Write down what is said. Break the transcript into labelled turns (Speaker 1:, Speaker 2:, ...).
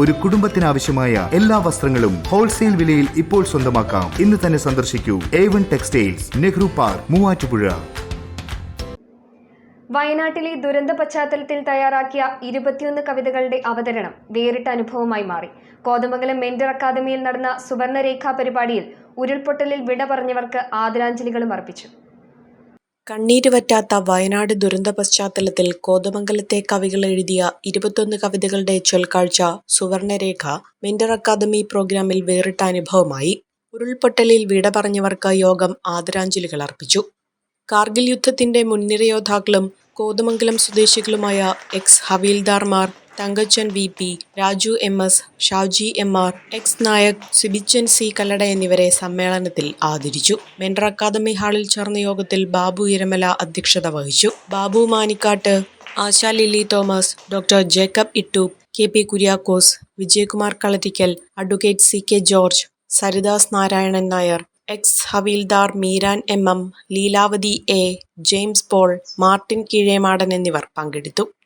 Speaker 1: ഒരു കുടുംബത്തിനാവശ്യമായ എല്ലാ വസ്ത്രങ്ങളും ഹോൾസെയിൽ വിലയിൽ ഇപ്പോൾ സ്വന്തമാക്കാം. ഇന്ന് തന്നെ സന്ദർശിക്കൂ. A one textiles Nehru park Muvattupuzha.
Speaker 2: വയനാട്ടിലെ ദുരന്ത പശ്ചാത്തലത്തിൽ തയ്യാറാക്കിയ ഇരുപത്തിയൊന്ന് കവിതകളുടെ അവതരണം വേറിട്ട അനുഭവമായി മാറി. കോതമംഗലം മെന്റർ അക്കാദമിയിൽ നടന്ന സുവർണരേഖ പരിപാടിയിൽ ഉരുൾപൊട്ടലിൽ വിട പറഞ്ഞവർക്ക് ആദരാഞ്ജലികളും അർപ്പിച്ചു.
Speaker 3: കണ്ണീര് വറ്റാത്ത വയനാട് ദുരന്ത പശ്ചാത്തലത്തിൽ കോതമംഗലത്തെ കവികൾ എഴുതിയ ഇരുപത്തൊന്ന് കവിതകളുടെ ചൊൽക്കാഴ്ച സുവർണരേഖ മെന്റർ അക്കാദമി പ്രോഗ്രാമിൽ വേറിട്ട അനുഭവമായി. ഉരുൾപൊട്ടലിൽ വിട പറഞ്ഞവർക്ക് യോഗം ആദരാഞ്ജലികൾ അർപ്പിച്ചു. കാർഗിൽ യുദ്ധത്തിന്റെ മുൻനിര യോദ്ധാക്കളും കോതമംഗലം സ്വദേശികളുമായ ex ഹവീൽദാർമാർ Thankachan V P Raju M S Shaji M R ex Naik Sibichan C Kallada എന്നിവരെ സമ്മേളനത്തിൽ ആദരിച്ചു. മെൻഡർ അക്കാദമി ഹാളിൽ ചേർന്ന യോഗത്തിൽ ബാബു ഇരമല അധ്യക്ഷത വഹിച്ചു. Babu Manikkad Asha Lily Thomas doctor Jacob Ittu K P Kuriakose Vijayakumar Kalattikkal advocate C K George Saridas Narayanan Nair ex havildar Meeran M M Leelavathi A James Paul Martin Keezhemadan എന്നിവർ പങ്കെടുത്തു.